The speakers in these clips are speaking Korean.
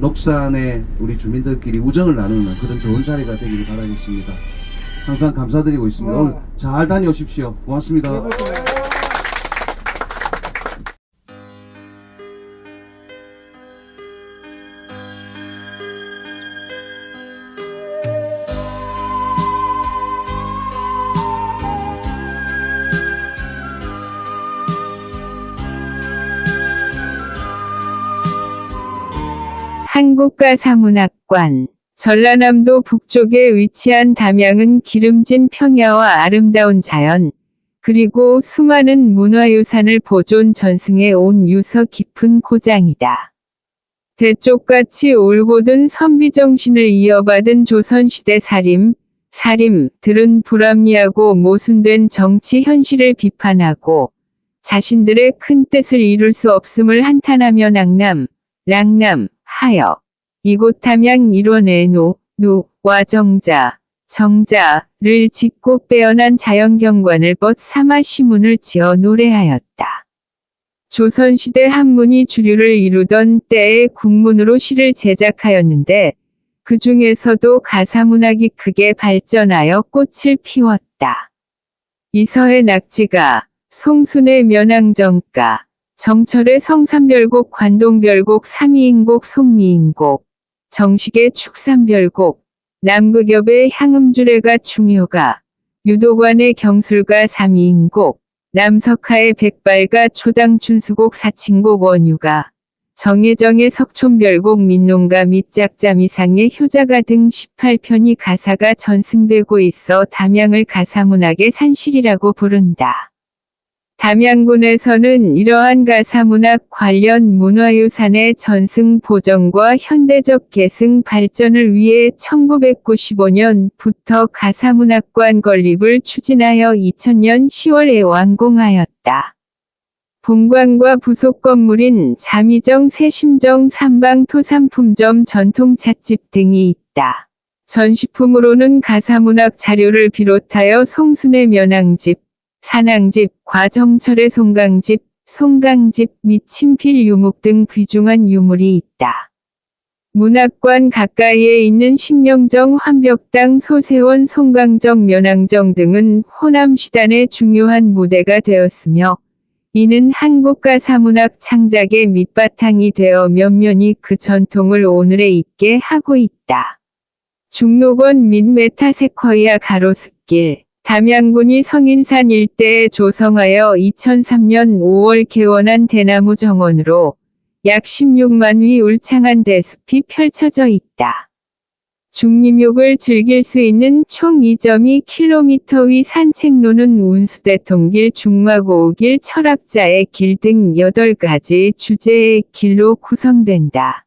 녹산의 우리 주민들끼리 우정을 나누는 그런 좋은 자리가 되기를 바라겠습니다. 항상 감사드리고 있습니다. 네. 오늘 잘 다녀오십시오. 고맙습니다. 한국가사문학관 전라남도 북쪽에 위치한 담양은 기름진 평야와 아름다운 자연, 그리고 수많은 문화유산을 보존 전승해 온 유서 깊은 고장이다. 대쪽같이 올곧은 선비정신을 이어받은 조선시대 사림, 사림들은 불합리하고 모순된 정치 현실을 비판하고 자신들의 큰 뜻을 이룰 수 없음을 한탄하며 낭남, 랑남, 하여 이곳 담양 일원의 노, 누와 정자, 정자를 짓고 빼어난 자연경관을 벗 삼아 시문을 지어 노래하였다. 조선시대 한문이 주류를 이루던 때의 국문으로 시를 제작하였는데 그 중에서도 가사문학이 크게 발전하여 꽃을 피웠다. 이서의 낙지가 송순의 면왕정가, 정철의 성삼별곡 관동별곡 삼이인곡 송미인곡, 정식의 축삼별곡, 남극엽의 향음주례가 충효가, 유도관의 경술가 삼이인곡, 남석하의 백발가 초당 춘수곡 사친곡 원유가, 정혜정의 석촌별곡 민농가 밑짝잠이상의 효자가 등 18편이 가사가 전승되고 있어 담양을 가사문학의 산실이라고 부른다. 담양군에서는 이러한 가사문학 관련 문화유산의 전승 보정과 현대적 계승 발전을 위해 1995년부터 가사문학관 건립을 추진하여 2000년 10월에 완공하였다. 본관과 부속 건물인 자미정 세심정 삼방 토산품점 전통찻집 등이 있다. 전시품으로는 가사문학 자료를 비롯하여 송순의 면왕집, 산왕집, 과정철의 송강집, 송강집 및 친필 유목 등 귀중한 유물이 있다. 문학관 가까이에 있는 식령정 환벽당 소세원 송강정 면왕정 등은 호남 시단의 중요한 무대가 되었으며 이는 한국 가사문학 창작의 밑바탕이 되어 면면이 그 전통을 오늘에 있게 하고 있다. 중록원 및 메타세커이아 가로수길 담양군이 성인산 일대에 조성하여 2003년 5월 개원한 대나무 정원으로 약 16만 위 울창한 대숲이 펼쳐져 있다. 중림욕을 즐길 수 있는 총 2.2km 위 산책로는 운수대통길, 중마고길, 철학자의 길 등 8가지 주제의 길로 구성된다.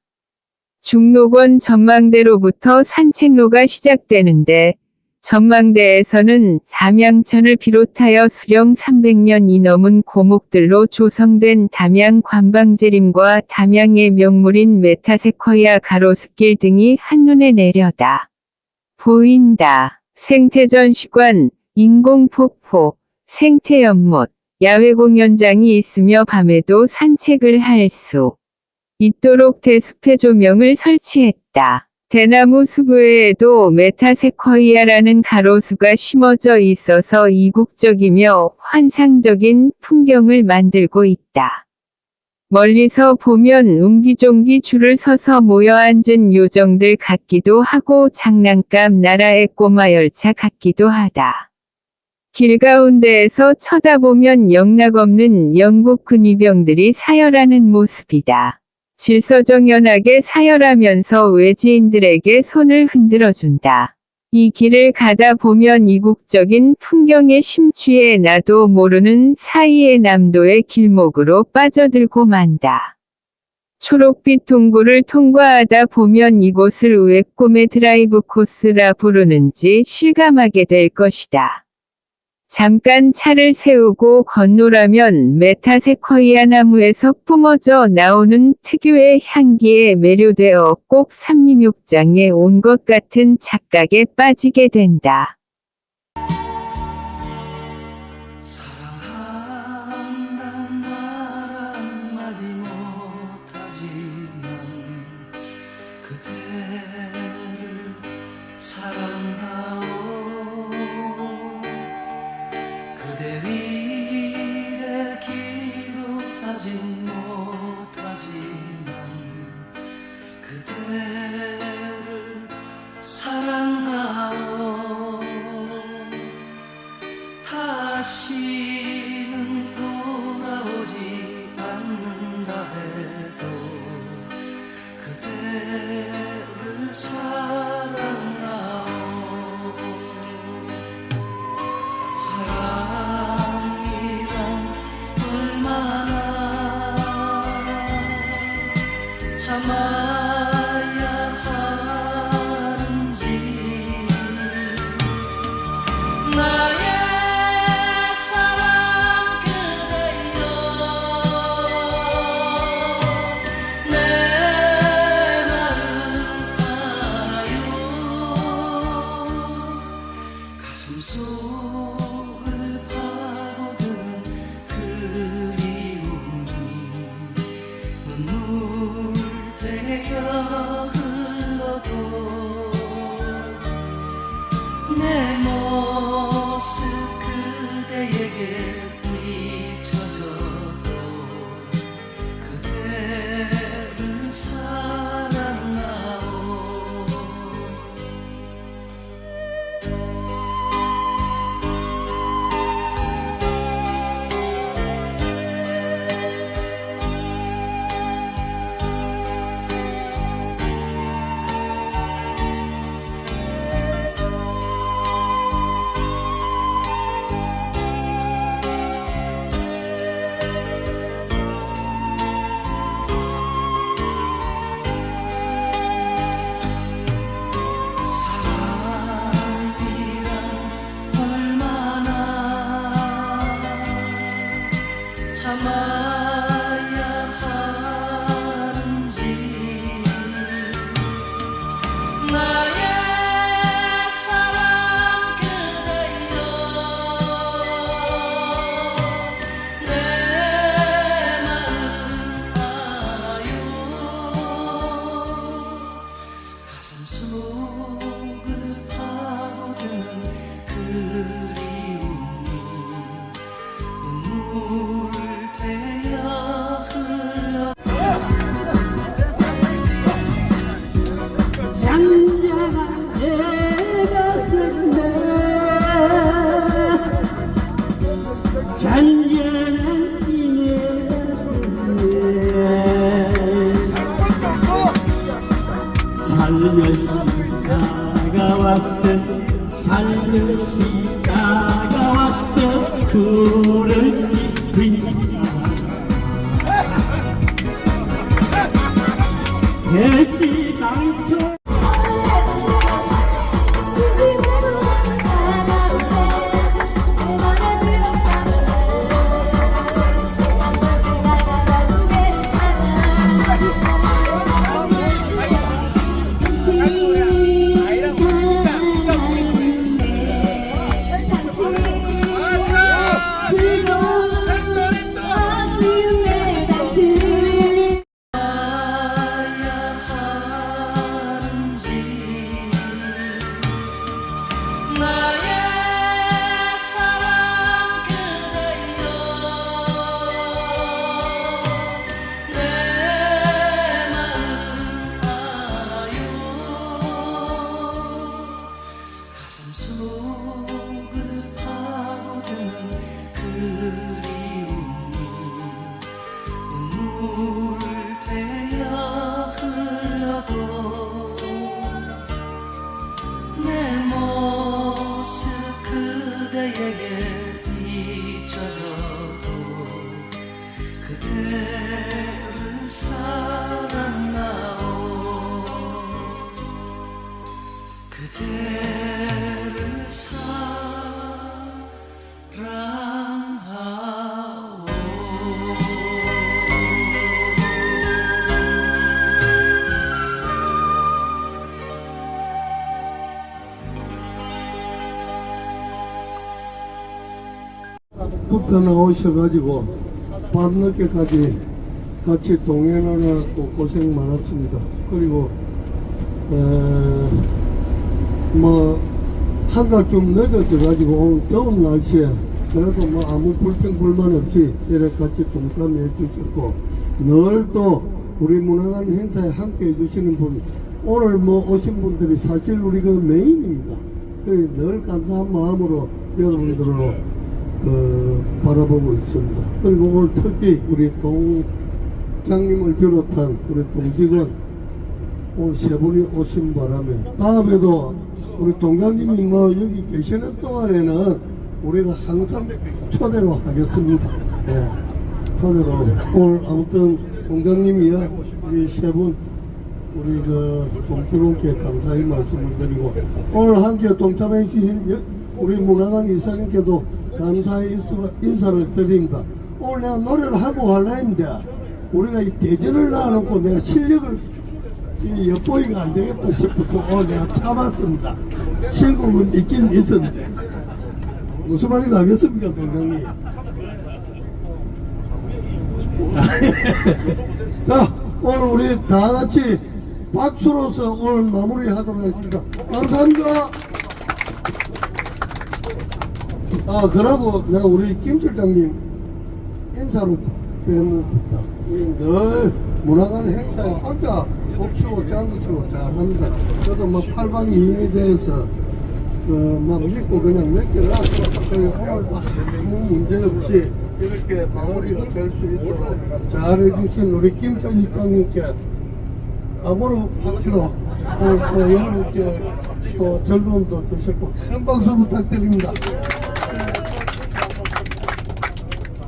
중록원 전망대로부터 산책로가 시작되는데 전망대에서는 담양천을 비롯하여 수령 300년이 넘은 고목들로 조성된 담양 관방제림과 담양의 명물인 메타세커이아 가로수길 등이 한눈에 내려다 보인다. 생태전시관, 인공폭포, 생태연못, 야외 공연장이 있으며 밤에도 산책을 할 수 있도록 대숲에 조명을 설치했다. 대나무 숲 외에도 메타세커이아라는 가로수가 심어져 있어서 이국적이며 환상적인 풍경을 만들고 있다. 멀리서 보면 웅기종기 줄을 서서 모여 앉은 요정들 같기도 하고 장난감 나라의 꼬마 열차 같기도 하다. 길 가운데에서 쳐다보면 영락없는 영국 근위병들이 사열하는 모습이다. 질서정연하게 사열하면서 외지인들에게 손을 흔들어준다. 이 길을 가다 보면 이국적인 풍경에 심취해 나도 모르는 사이의 남도의 길목으로 빠져들고 만다. 초록빛 동굴을 통과하다 보면 이곳을 왜 꿈의 드라이브 코스라 부르는지 실감하게 될 것이다. 잠깐 차를 세우고 건너라면 메타세커이아 나무에서 뿜어져 나오는 특유의 향기에 매료되어 꼭 삼림욕장에 온 것 같은 착각에 빠지게 된다. 다 그 참아야 하는지. 나의 사랑 그대여. 내 마음 알아요. 가슴 속을 파고드는 그리 가왔어 살며시 가슴 속을 파고드는 그리움이 눈물 되어 흘러도 내 모습 그대에게 비춰져도 그대를 사랑 부터 나오셔가지고 밤늦게까지 같이 동행하느라고 고생 많았습니다. 그리고 에, 뭐한 달쯤 늦어져가지고 오늘 더운 날씨에 그래도 뭐 아무 불평 불만 없이 이렇게 같이 동참해 주셨고 늘 또 우리 문화관 행사에 함께 해주시는 분 오늘 뭐 오신 분들이 사실 우리 그 메인입니다. 그래 늘 감사한 마음으로 여러분들로 그 바라보고 있습니다. 그리고 오늘 특히 우리 동장님을 비롯한 우리 동직원 오늘 세 분이 오신 바람에 다음에도 우리 동장님이 뭐 여기 계시는 동안에는 우리가 항상 초대로 하겠습니다. 예, 초대로 오늘 아무튼 동장님이야 우리 세 분 우리 그 동주론께 감사의 말씀을 드리고 오늘 함께 동참해 주신 여- 우리 문화관 이사님께도 감사의 인사- 인사를 드립니다. 오늘 내가 노래를 하고 할라 했는데 우리가 이 대전을 놔놓고 내가 실력을 이 엿보이가 안 되겠다 싶어서 오늘 내가 참았습니다. 신곡은 있긴 있었는데 무슨 말인지 알겠습니까 동장님? 자 오늘 우리 다 같이 박수로서 오늘 마무리하도록 하겠습니다. 감사합니다. 아 그러고 내가 우리 김 실장님 인사로 빼먹었다. 늘 문화관 행사에 혼자 복치고 짱구 치고 잘합니다. 저도 뭐 팔방 이인이 돼서 그막 믿고 그냥 몇개 놨어. 그래서 오늘 아무 문제 없이 이렇게 마무리가 될 수 있도록 잘해주신 우리 김 실장님께 아무로 박수로 오늘 또 여러분께 또 즐거움도 주셨고 큰 박수 부탁드립니다.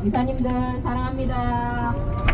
이사님들 사랑합니다.